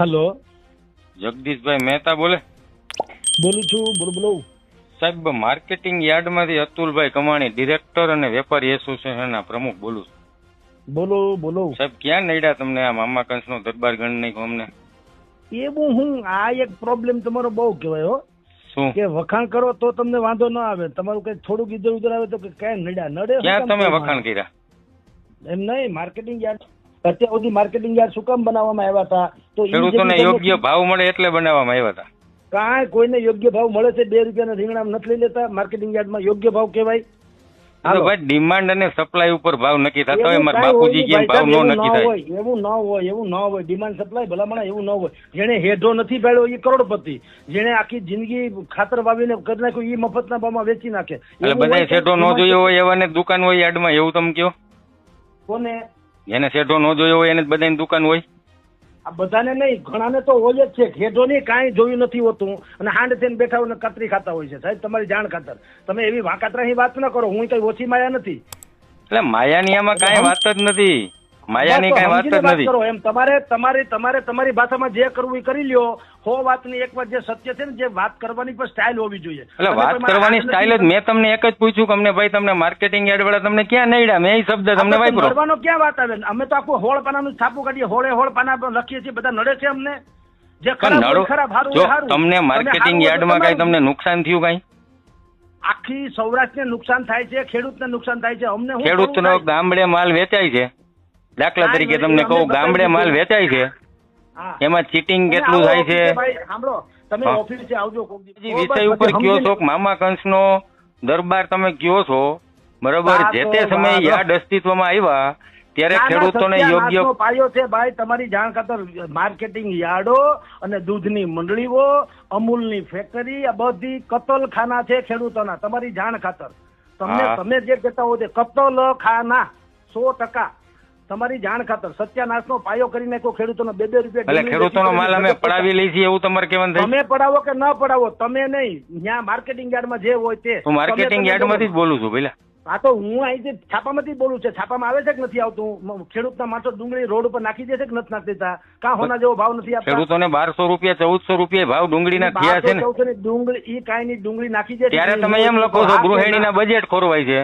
Hello. જગદીશભાઈ મહેતા બોલે? બોલું છું બોલો બોલો. સાહેબ માર્કેટિંગ યાર્ડમાંથી અતુલભાઈ કમાણી ડિરેક્ટર અને વેપારી એસોસિએશનના પ્રમુખ બોલું છું. બોલો બોલો. સાહેબ ક્યાં નડ્યા તમને આ મામા કંસનો દરબાર ગણ નહીં અમને? એવું હું આ એક પ્રોબ્લેમ તમારો બહુ કહેવાય હો. શું? કે વખાણ કરો તો તમને વાંધો ન આવે. તમારું કઈ થોડુંક ઇધર ઉધર આવે તો કે ક્યાં નડ્યા? નડે ક્યાં તમે વખાણ કર્યા? એમ નહીં માર્કેટિંગ યાર્ડ અત્યાર સુધી માર્કેટિંગ યાર્ડ શું કામ બનાવવામાં આવ્યા હતા? તો ખેડૂતોને યોગ્ય ભાવ મળે એટલે બનાવવામાં આવ્યા હતા. કાંઈ કોઈને યોગ્ય ભાવ મળે છે બે રૂપિયાના રીંગણા નથી લઈ લેતા. માર્કેટિંગ યાર્ડમાં યોગ્ય ભાવ કહેવાય. ભાઈ ડિમાન્ડ અને સપ્લાય ઉપર ભાવ નક્કી થતો હોય મારા બાપુજી કેમ ભાવ નો નક્કી થાય? એવું ન હોય એવું ન હોય ડિમાન્ડ સપ્લાય ભલામણ એવું ન હોય. જેને હેઢો નથી પાડ્યો એ કરોડપતિ. જેને આખી જિંદગી ખાતર વાવીને કરી નાખ્યું એ મફતના ભાવમાં વેચી નાખે. એટલે બધા કે ન જોયો હોય એવાને દુકાન હોય યાર્ડમાં એવું તમે કયો? કોને? જેને શેઠો નો જોયો હોય એને જ બધાની દુકાન હોય? આ બધાને નહીં ઘણાને તો હોય જ છે. ખેડો ની કાંઈ જોયું નથી હોતું. અને હાંડ થઈને બેઠા હોય કતરી ખાતા હોય છે. સાહેબ તમારી જાણ ખાતર. તમે એવી વાંકાતરાની વાત ન કરો. હું કઈ ઓછી માયા નથી. એટલે માયાની આમાં કાંઈ વાત જ નથી. માયાની કઈ વાત જ નથી. એમ તમારે તમારે તમારે તમારી ભાષામાં જે કરવું એ કરી લ્યો. હો વાતની એક વાત જે સત્ય છે ને જે વાત કરવાની પણ સ્ટાઇલ હોવી જોઈએ. એટલે વાત કરવાની સ્ટાઇલ જ મેં તમને એક જ પૂછ્યું કે અમને ભાઈ તમને માર્કેટિંગ એડ વાળા તમને ક્યાં નડ્યા? મેં એ શબ્દ તમને વાપરો. નડવાનો ક્યાં વાત આવે? અમે તો આખું હોળ પાનાનું છાપું કાઢીએ હોળે હોળ પાના લખીએ છીએ બધા નડે છે અમને. જે ખરાબ નડો ખરાબ હારું જો તમને માર્કેટિંગ એડમાં કઈ યાર્ડમાં કાંઈ તમને નુકસાન થયું કઈ? આખી સૌરાષ્ટ્રને નુકસાન થાય છે ખેડૂતને નુકસાન થાય છે અમને ખેડૂતનો ગામડે માલ વેચાય છે. દાખલા તરીકે તમને કહું ગામડે માલ વેચાય છે. એમાં ચીટિંગ કેટલું થાય છે? તમે ઓફિસે આવજો વિષય ઉપર કયો છો મામા કંસનો દરબાર તમે કયો છો? બરોબર જે તે સમયે યાદ અસ્તિત્વમાં આવ્યા ત્યારે ખેડૂતોને યોગ્ય પાયો છે ભાઈ તમારી જાણ ખાતર માર્કેટિંગ યાર્ડો અને દૂધની મંડળીઓ અમૂલની ફેક્ટરી આ બધી કતલખાના છે ખેડૂતોના તમારી જાણ ખાતર. તમને તમે જે કહેતા હો તે કતલખાના સો ટકા. તમારી જાણ ખાતર સત્યાનાશનો પાયો કરીને કોઈ ખેડૂતોનો બે બે રૂપિયા એટલે ખેડૂતોનો માલ અમે પડાવી લઈ છીએ એવું તમારે કહેવાનું થાય? તમે પડાવો કે ન પડાવો તમે નહીં. ત્યાં માર્કેટિંગ યાર્ડમાં જે હોય તે. હું માર્કેટિંગ યાર્ડમાંથી જ બોલું છું પેલા હા તો હું અહીંથી છાપામાંથી બોલું છે છાપામાં આવે છે કે નથી આવતું? ખેડૂતના માણસો ડુંગળી રોડ ઉપર નાખી દે છે કે નથી નાખી દેતા કા હોના જેવો ભાવ નથી આપતા? ખેડૂતોને બારસો રૂપિયા ચૌદસો રૂપિયા ભાવ ડુંગળીના થયા છે ને. ડુંગળી ઈ કાંઈ ની ડુંગળી નાખી દે છે. ત્યારે તમે એમ લખો છો ગૃહિણીના ના? બજેટ ખોરવાય છે.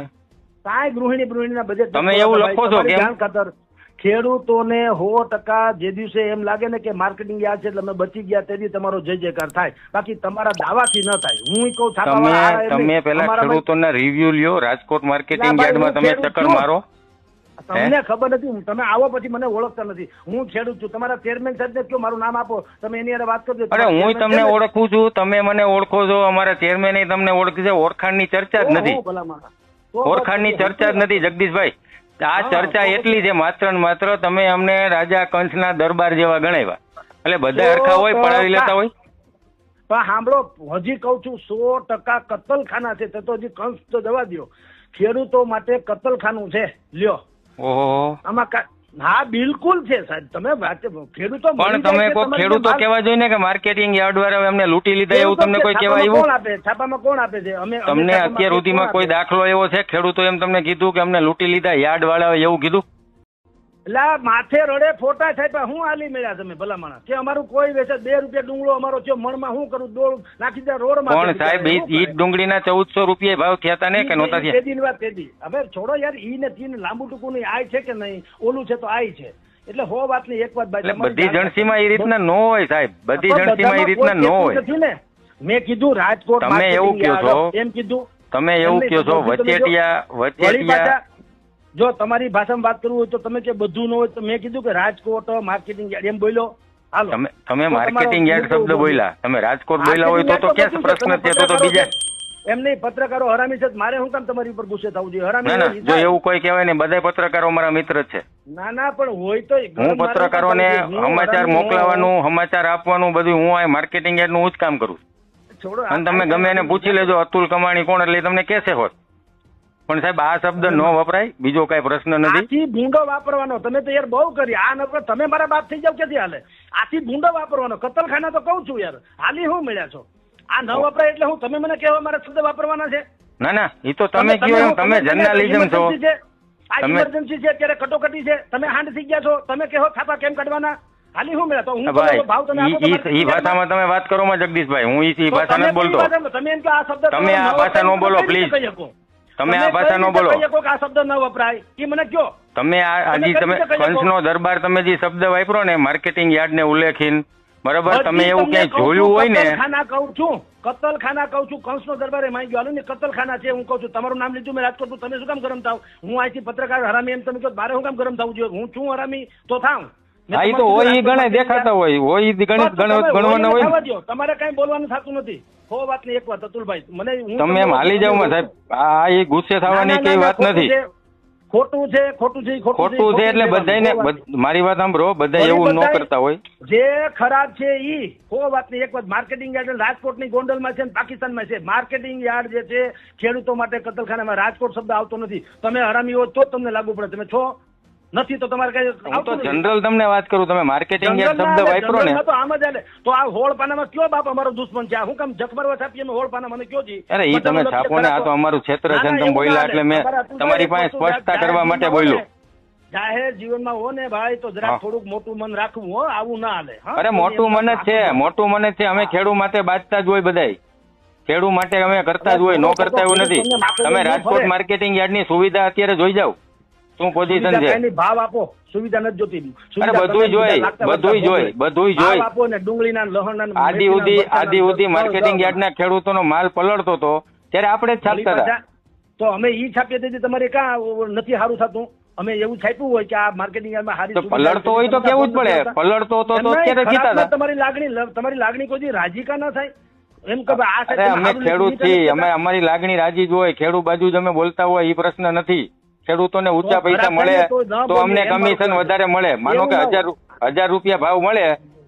કાંઈ ગૃહિણી ગૃહિણીના બજેટ તમે એવું લખો છો કે ખાતર ખેડૂતોને સો ટકા જે દિવસે એમ લાગે ને કે માર્કેટિંગ યાદ છે એટલે અમે બચી ગયા તેથી તમારો જય જયકાર થાય. બાકી તમારા દાવાથી ન થાય. હું કહું તમે તમે પેલા ખેડૂતોના રિવ્યુ લ્યો રાજકોટ માર્કેટિંગ યાર્ડમાં તમે ચક્કર મારો. તમને ખબર નથી તમે આવો પછી મને ઓળખતા નથી. હું ખેડૂત છું. તમારા ચેરમેન સાહેબ ને કયો મારું નામ આપો. તમે એની હારે વાત કરજો. અરે હું તમને ઓળખું છું. તમે મને ઓળખો છો. અમારા ચેરમેન તમને ઓળખે છે. ઓળખાણની ચર્ચા જ નથી. ઓળખાણની ચર્ચા જ નથી જગદીશભાઈ. આ ચર્ચા એટલી છે માત્ર ને માત્ર તમે અમને રાજા કંસના દરબાર જેવા ગણાવ્યા. એટલે બધા હરખા હોય પડાવી લેતા હોય? પણ સાંભળો હજી કઉ છું સો ટકા કતલખાના છે તો હજી કંસ તો જવા દ્યો. ખેડૂતો માટે કતલખાનું છે લ્યો. ઓહો. આમાં હા બિલકુલ છે સાહેબ. તમે ખેડૂતો પણ તમે કોઈ ખેડૂતો કેવા જોઈએ ને કે માર્કેટિંગ યાર્ડ વાળા એમને લૂંટી લીધા એવું તમને કોઈ કેવા આવ્યું? કોણ આપે? છાપામાં કોણ આપે છે? અમે તમને અત્યાર સુધીમાં કોઈ દાખલો એવો છે? ખેડૂતો એમ તમને કીધું કે અમને લૂંટી લીધા યાર્ડ વાળા એવું કીધું? એટલે માથે રડે ફોટા થાય હું હાલી મળ્યા તમે ભલા માણસ? કે અમારું કોઈ વેચે બે રૂપિયા ડુંગળો અમારો છે મણમાં શું કરું દોડ નાખી દે રોડમાં સાહેબ? ઈ ડુંગળીના ચૌદસો રૂપિયા ભાવ થયા હતા ને કે નહોતા થયા? તેદી વાત તેદી હવે છોડો યાર ઈ ને તીન લાંબુ ટૂંકું નહીં આય છે કે નહીં? ઓલું છે તો આય છે. એટલે હો વાતની એક વાત ભાઈ બધી જાણ- જણસીમાં એ રીતના નો હોય સાહેબ. બધી જણસીમાં એ રીતના નો હોય. મેં કીધું રાજકોટ તમે એવું કહો છો. એમ કીધું. તમે એવું કહો છો વચેટિયા વચેટિયા જો તમારી ભાષામાં વાત કરવું હોય તો તમે કે બધું ન હોય તો મેં કીધું કે રાજકોટ માર્કેટિંગ યાર્ડ એમ બોલ્યો. હાલો. તમે તમે માર્કેટિંગ યાર્ડ શબ્દ બોલ્યા. તમે રાજકોટ બોલ્યા હોય તો તો ક્યાં પ્રશ્ન છે તો તો બીજા. એમ નહીં પત્રકારો હરામી છે મારે શું કામ તમારી ઉપર ગુસ્સે થવું જોઈએ? હરામી જો એવું કોઈ કહેવાય ને બધા પત્રકારો મારા મિત્ર છે. ના ના પણ હોય તો હું પત્રકારોને સમાચાર મોકલાવાનું સમાચાર આપવાનું બધું હું આ માર્કેટિંગ યાર્ડનું જ કામ કરું છું. છોડો અને તમે ગમે એને પૂછી લેજો અતુલ કમાણી કોણ એટલે તમને કેસે હોત. પણ સાહેબ આ શબ્દ ન વપરાય બીજો કઈ પ્રશ્ન નથી. આથી ભૂંડો વાપરવાનો. તમે તો યાર બહુ કરી. આ નકર તમે મારા બાપ થઈ જાવ ક્યાંથી હાલે? આથી ભૂંડો વાપરવાનો. કતલખાના તો કહું છું યાર. હાલી હું મળ્યા છો? આ ન વપરાય એટલે હું તમે મને કહેવા મારા શબ્દ વાપરવાના છે? ના ના એ તો તમે કયો તમે જર્નાલિઝમ છો. આ ઇમરજન્સી છે? અત્યારે કટોકટી છે? તમે હાંડ થઈ ગયા છો? તમે કહો થાપા કેમ કાઢવાના? હાલી હું મળ્યા તો હું ભાવ તમે ઈ- ભાષામાં તમે વાત કરો માં જગદીશભાઈ. હું ઈ ભાષા તમે બોલતો. તમે એમ કે આ શબ્દ તમે આ ભાષા ન બોલો, કઈ તમે આ ભાષા ન બોલો. કહી આ શબ્દ ન વપરાય? એ મને કયો. તમે આ હજી તમે? કંસનો દરબાર તમે જે શબ્દ વાપરો ને માર્કેટિંગ યાર્ડ ને ઉલ્લેખીન બરાબર? તમે એવું ક્યાંય જોયું હોય ને? કતલખાના કહું છું કતલખાના કહું છું કંસનો દરબાર એમાં ગયો ને કતલખાના છે હું કહું છું. તમારું નામ લીધું મેં રાજકોટ તમે શું કામ ગરમ થાવ? હું અહીંથી પત્રકાર હરામી એમ તમે કહો બારે હું કામ ગરમ થવું જોઈએ? હું છું હરામી? તો થાવ. હા ઈ તો હોય ઈ ગણે દેખાતા હોય હોય ઈ ગણિત ગણવાના હોય હોય એને ને. થવા દ્યો. તમારે કઈ બોલવાનું થતું નથી. હો વાતની એક વાત અતુલભાઈ મને તમે એમ હાલી જાવમાં સાહેબ આ એ ગુસ્સે થવાની ના, ના, કઈ વાત નથી. ખોટું છે ખોટું છે ખોટું છે, એટલે. બધાને મારી વાત સાંભળો બધા એવું ન કરતા હોય. જે ખરાબ છે ઈ કો વાતની એક વાત માર્કેટિંગ યાર્ડ રાજકોટની ગોંડલમાં છે ને પાકિસ્તાનમાં છે. માર્કેટિંગ યાર્ડ જે છે ખેડૂતો માટે કતલખાનામાં રાજકોટ શબ્દ આવતો નથી. તમે હરામી હો તો તમને લાગુ પડે. તમે છો? નથી તો તમારે કઈ હું તો જનરલ તમને વાત કરું તમે માર્કેટિંગ શબ્દ વાપરો ને. તો આમ જ. તો આ હોળ પાનામાં કયો બાપ અમારો દુશ્મન છે? હું કેમ જખમરવા છાપીએ હોળ પાના મને કયો જી? અરે ઈ તમે છાપો ને આ તો અમારું ક્ષેત્ર છે તમે બોલ્યા એટલે મેં તમારી પાસે સ્પષ્ટતા કરવા માટે બોલ્યું. જાહેર જીવનમાં હો ને ભાઈ તો જરાક થોડુંક મોટું મન રાખવું હો આવું ના હાલે. અરે મોટું મન જ છે મોટું મન જ છે અમે ખેડૂ માટે બાજતા જ હોય બધાય. ખેડૂ માટે અમે કરતા જ હોય નો કરતા એવું નથી. તમે રાજકોટ માર્કેટિંગ યાર્ડની સુવિધા અત્યારે જોઈ જાવ શું પોઝિશન છે? ભાવ આપો સુવિધા નથી જોતી સુવિધા જોઈ, વળગતા જોઈ, બધું જોઈ. આપો ને ડુંગળીના લહણના આદિ ઉદી આદિ ઉદી માર્કેટિંગ ભાવ. યાર્ડ ના ખેડૂતોનો માલ પલળતો હતો ત્યારે આપણે જ છાપતા હતા. તો અમે ઈ છાપીએ તેથી તમારે ક્યાં નથી સારું થતું? અમે એવું છાપ્યું હોય કે આ માર્કેટિંગ યાર્ડમાં તો પલળતો હોય તો કેવું જ પડે? પલળતો હતો તો અત્યારે જીતા તમારી લાગણી તમારી લાગણી કોઈ રાજી કા ના થાય? એમ કે આ અમે ખેડૂત છીએ અમે અમારી લાગણી રાજી જ હોય ખેડૂત બાજુ જ અમે બોલતા હોય એ પ્રશ્ન નથી. ખેડૂતોને ઊંચા પૈસા મળે તો અમને કમિશન વધારે મળે. માનો કે હજાર હજાર રૂપિયા ભાવ મળે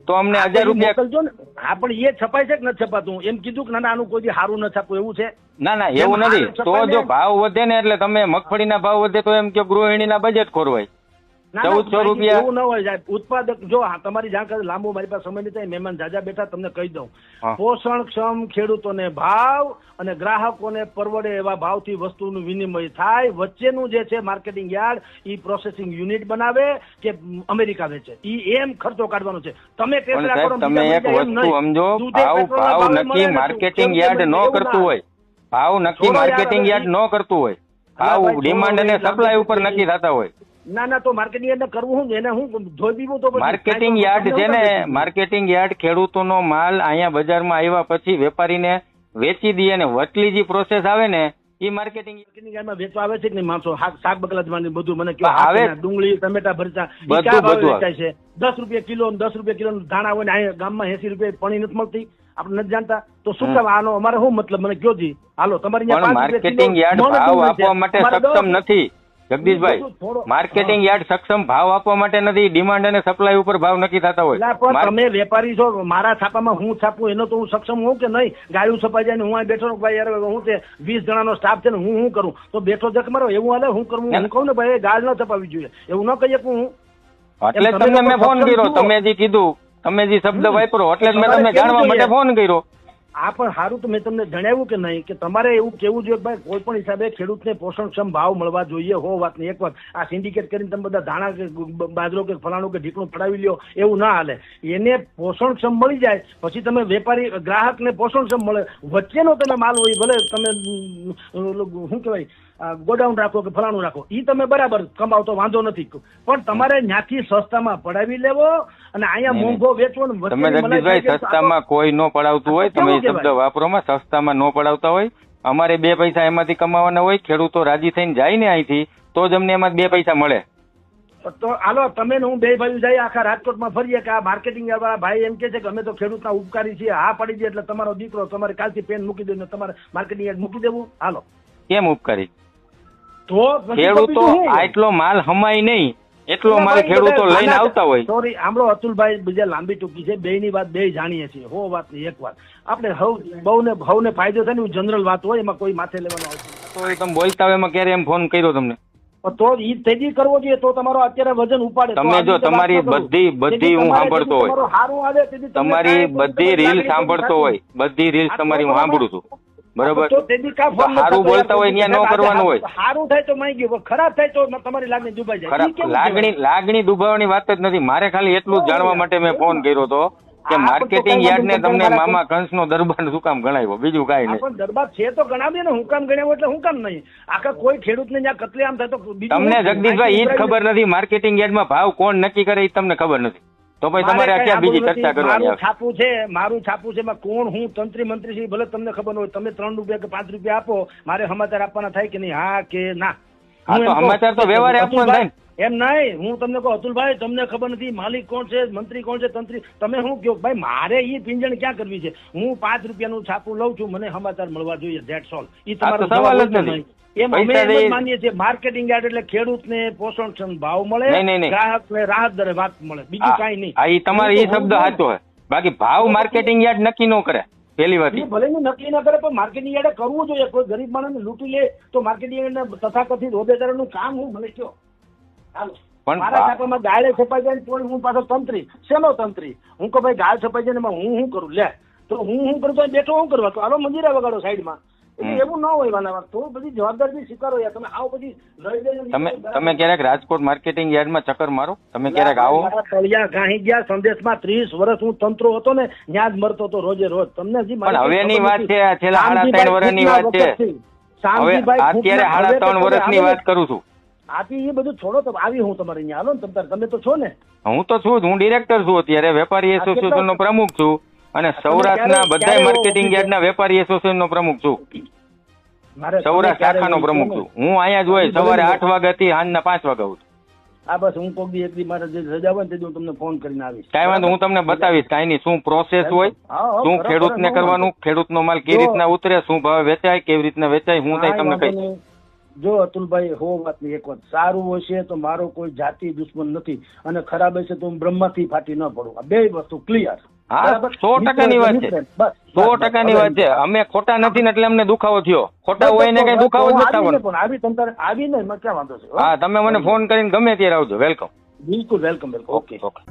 તો અમને હજાર રૂપિયા હા પણ એ છપાય છે કે નથી છપાતું? એમ કીધું કે ના ના આનું કોઈ સારું ન છાપવું એવું છે? ના ના એવું નથી. તો જો ભાવ વધે ને એટલે તમે મગફળીના ભાવ વધે તો એમ કે ગૃહિણીના બજેટ ખોરવાય. ના, ના, 1400 ભાઈ, રૂપિયા. એવું ન હોય સાહેબ. ઉત્પાદક જો તમારી જાણકારી લાંબુ મારી પાસે સમય નથી મહેમાન જાજા બેઠા તમને કહી દઉં. પોષણક્ષમ ખેડૂતોને ભાવ અને ગ્રાહકોને પરવડે એવા ભાવથી વસ્તુનું વિનિમય થાય. વચ્ચેનું જે છે માર્કેટિંગ યાર્ડ ઈ પ્રોસેસિંગ યુનિટ બનાવે કે અમેરિકા વેચે. ઈ એમ ખર્ચો કાઢવાનો છે. તમે તમે એક વસ્તુ સમજો ભાવ ભાવ નક્કી માર્કેટિંગ યાર્ડ ન કરતું હોય. ભાવ નક્કી માર્કેટિંગ યાર્ડ ન કરતું હોય. ભાવ ડિમાન્ડ અને સપ્લાય ઉપર નક્કી થતા હોય. ના ના તો માર્કેટિંગ યાર્ડ કરવું હું? એને હું ધોઈ પીવું તો માર્કેટિંગ યાર્ડ છે ને માર્કેટિંગ યાર્ડ ખેડૂતોનો માલ અહીંયા બજારમાં આવ્યા પછી વેપારીને વેચી દઈએ ને વચલી જે પ્રોસેસ આવે ને એ માર્કેટિંગ યાર્ડમાં વેચવા આવે છે કે નહીં? માણસો શાક બકલા બધું મને કહો આવે. ડુંગળી ટમેટા ભરતા બધું, બધું વેચાય છે? દસ રૂપિયા કિલો દસ રૂપિયા કિલો ધાણા હોય ને અહીંયા ગામમાં એસી રૂપિયા પાણી નથી મળતી. આપણે નથી જાણતા. તો શું કામ? આનો અમારે શું મતલબ? મને કયો જી હાલો તમારી માર્કેટિંગ યાર્ડ ભાવ આપવા માટે સક્ષમ નથી. જગદીશભાઈ માર્કેટિંગ યાર્ડ સક્ષમ ભાવ આપવા માટે નથી ડિમાન્ડ અને સપ્લાય ઉપર ભાવ નક્કી થતા હોય. તમે વેપારી છો મારા છાપામાં હું છાપું એનો તો હું સક્ષમ હોઉં કે નહીં? ગાયું છપાઈ જાય ને હું અહીં બેઠો ભાઈ યાર હું તે વીસ જણાનો સ્ટાફ છે ને હું શું કરું? તો બેઠો જખ મારો એવું હાલે? હું કરું? હું કહું ને ભાઈ ગાળ ન છપાવી જોઈએ. એવું ન કહીએ હું? એટલે તમે તમને મેં ફોન કર્યો તમે જે કીધું તમે જે શબ્દ. વાપરો એટલે મેં તમને જાણવા માટે ફોન કર્યો. આ પણ સારું તો મેં તમને જણાવ્યું કે નહીં, કે તમારે એવું કેવું જોઈએ ભાઈ કોઈ પણ હિસાબે ખેડૂતને પોષણક્ષમ ભાવ મળવા જોઈએ, હો વાત નહીં એક વાત. આ સિન્ડિકેટ કરીને તમે બધા ધાણા કે બાજરો કે ફલાણું કે ઢીકણું પડાવી લ્યો, એવું ના હાલે. એને પોષણક્ષમ મળી જાય, પછી તમે વેપારી, ગ્રાહકને પોષણક્ષમ મળે. વચ્ચેનો તમે માલ હોય, ભલે તમે શું કહેવાય ગોડાઉન રાખો કે ફલાણું રાખો એ તમે બરાબર કમાવ તો વાંધો નથી. પણ તમારે ન્યાથી સસ્તામાં પડાવી લેવો અને અહીંયા. મોંઘો વેચવો તમે જગદીશભાઈ સસ્તામાં કોઈ ન પડાવતું હોય તમે શબ્દ વાપરોમાં સસ્તામાં ન પડાવતા હોય. અમારે બે પૈસા એમાંથી કમાવાના હોય ખેડૂતો રાજી થઈને જાય ને અહીંથી તો જ અમને એમાં બે પૈસા મળે. તો હાલો તમે ને હું બે ભાઈ જઈએ આખા રાજકોટમાં ફરીએ કે આ માર્કેટિંગ વાળા ભાઈ એમ કે છે કે અમે તો ખેડૂતના ઉપકારી છીએ હા પડી જાય એટલે તમારો દીકરો તમારે કાલથી પેન મૂકી દે તમારે માર્કેટિંગ મૂકી દેવું. હાલો. કેમ ઉપકારી? તો ખેડૂતો આટલો માલ હમાય નહીં. એટલો માલ ખેડૂતો લઈને આવતા હોય. સોરી આમળો અતુલભાઈ બીજા લાંબી ટૂંકી છે. બે ની વાત બે જાણીએ છીએ. હો વાતની એક વાત. આપણે હવ બહુને ભવને ફાયદો થાય ને જનરલ વાત હોય એમાં કોઈ માથે લેવાનો આવશે તો તમે બોલતા હોય એમાં ક્યારે એમ ફોન કર્યો તમને? તો ઈ તેજી કરવો જોઈએ તો તમારો અત્યારે વજન ઉપાડે. તમે જો તમારી બધી- બધી હું સાંભળતો હોય. તમારી બધી રીલ સાંભળતો હોય. બધી રીલ તમારી હું સાંભળું છું. બરોબર? કર્યો? બોલતા હોય ત્યાં ન કરવાનું હોય. સારું થાય તો માઈ ગયું. ખરાબ થાય તો તમારી લાગણી દુભાઈ જાય. લાગણી લાગણી દુભાવવાની વાત જ નથી. મારે ખાલી એટલું જ જાણવા માટે મેં ફોન કર્યો હતો કે માર્કેટિંગ યાર્ડ ને તમને મામા મામા કંસનો દરબાર શું કામ ગણાવ્યો? બીજું કઈ નહીં. દરબાર છે તો ગણાવીએ ને. હું કામ ગણાવ્યો એટલે હું કામ નહીં. આખા કોઈ ખેડૂતને જ્યાં કતલેઆમ થાય તો તમને જગદીશભાઈ ઈ જ ખબર નથી. માર્કેટિંગ યાર્ડમાં ભાવ કોણ નક્કી કરે એ તમને ખબર નથી. તો ભાઈ તમારે આ ક્યાં બીજી ચર્ચા કરવાની મારું છાપું છે મારું છાપું છે એમાં કોણ હું તંત્રી મંત્રી છે ભલે તમને ખબર હોય. તમે ત્રણ રૂપિયા કે પાંચ રૂપિયા આપો મારે સમાચાર આપવાના થાય કે નહીં? હા કે ના? હા, તો સમાચાર તો વ્યવહારે આપવાનો થાય એમ નહીં હું તમને કહું અતુલભાઈ તમને ખબર નથી માલિક કોણ છે મંત્રી કોણ છે તંત્રી તમે શું કહો? ભાઈ મારે ઈ પિંજણ ક્યાં કરવી છે? હું પાંચ રૂપિયાનું છાપું લઉં છું મને સમાચાર મળવા જોઈએ ધેટ્સ ઓલ એ તમારો સવાલ જ નથી. માનીએ છીએ માર્કેટિંગ યાર્ડ એટલે ખેડૂતને પોષણક્ષમ ભાવ મળે નહીં, નહીં, નહીં. ગ્રાહકને રાહત દરે વાત મળે બીજું કાંઈ નહીં. હા, તમારે ઈ શબ્દ સાચો છે. બાકી ભાવ માર્કેટિંગ યાર્ડ નક્કી ન કરે પેલી વાત ભલે ને નક્કી ન કરે પણ માર્કેટિંગ યાર્ડે કરવું જોઈએ. કોઈ ગરીબ માણસને લૂંટી લે તો માર્કેટિંગ યાર્ડને તથાકથિતનું કામ હું મળે કયો પણ મારા ખાતામાં ગાળે છપાઈ જાય તો હું પાછો તંત્રી. શેનો તંત્રી? હું કહું ભાઈ ગાળ છપાઈ જાય ને હું શું કરું? લે. તો હું શું કરું? તો બેઠો હું કરવા? તો આલો મંજીરા વગાડો સાઈડમાં. એવું ન હોય વાલા તો બધી જવાબદારી સ્વીકારો યાર. તમે આવો પછી તમે તમે ક્યારેક રાજકોટ માર્કેટિંગ યાર્ડમાં ચક્કર મારો? તમે ક્યારેક આવો? તળિયા ગાહી ગયા સંદેશમાં ત્રીસ વર્ષ હું તંત્રો હતો ને ત્યાં જ મરતો હતો રોજે રોજ. તમને હજી પણ હવેની વાત છે આ છેલ્લા સાડા ત્રણ વર્ષની વાત છે. હવે અત્યારે સાડા ત્રણ વર્ષની વાત કરું છું. આથી એ બધું છોડો તો આવી હું તમારે અહીંયા. હાલો ને તમે તો છો ને? હું તો છું જ, હું ડિરેક્ટર છું અત્યારે. વેપારી આ એસોસિએશન નો પ્રમુખ છું. અને સૌરાષ્ટ્રના બધા માર્કેટિંગ યાર્ડના વેપારી એસોસિએશનનો પ્રમુખ છું? સૌરાષ્ટ્ર શાખાનો પ્રમુખ છું હું અહીંયા જ હોય સવારે. આઠ વાગ્યાથી સાંજના પાંચ વાગ્યા સુધી. આ બસ હું કોક દી એક દી મારે રજા હોય ને હું તમને ફોન કરીને આવીશ. કાંઈ વાંધો હું તમને બતાવીશ કાંઈ નહીં શું પ્રોસેસ હોય હા, હા, શું ખેડૂતને કરવાનું ખેડૂતનો માલ કેવી રીતના ઉતરે શું ભાવે વેચાય કેવી રીતના વેચાય હું થાય તમને કહીશ જો અતુલભાઈ હો વાત નહીં એક વાત. સારું હશે તો મારો કોઈ જાતિ દુશ્મન નથી અને ખરાબ હશે તો હું બ્રહ્માથી ફાટી ન પડું. આ બે વસ્તુ ક્લિયર હા સો ટકાની વાત છે. સો ટકાની વાત છે. અમે ખોટા નથી ને એટલે અમને દુખાવો થયો. ખોટા હોય ને કઈ દુખાવો જ નથી હા? તમે મને ફોન કરીને ગમે ત્યારે આવજો. વેલકમ. બિલકુલ વેલકમ વેલકમ. Okay okay.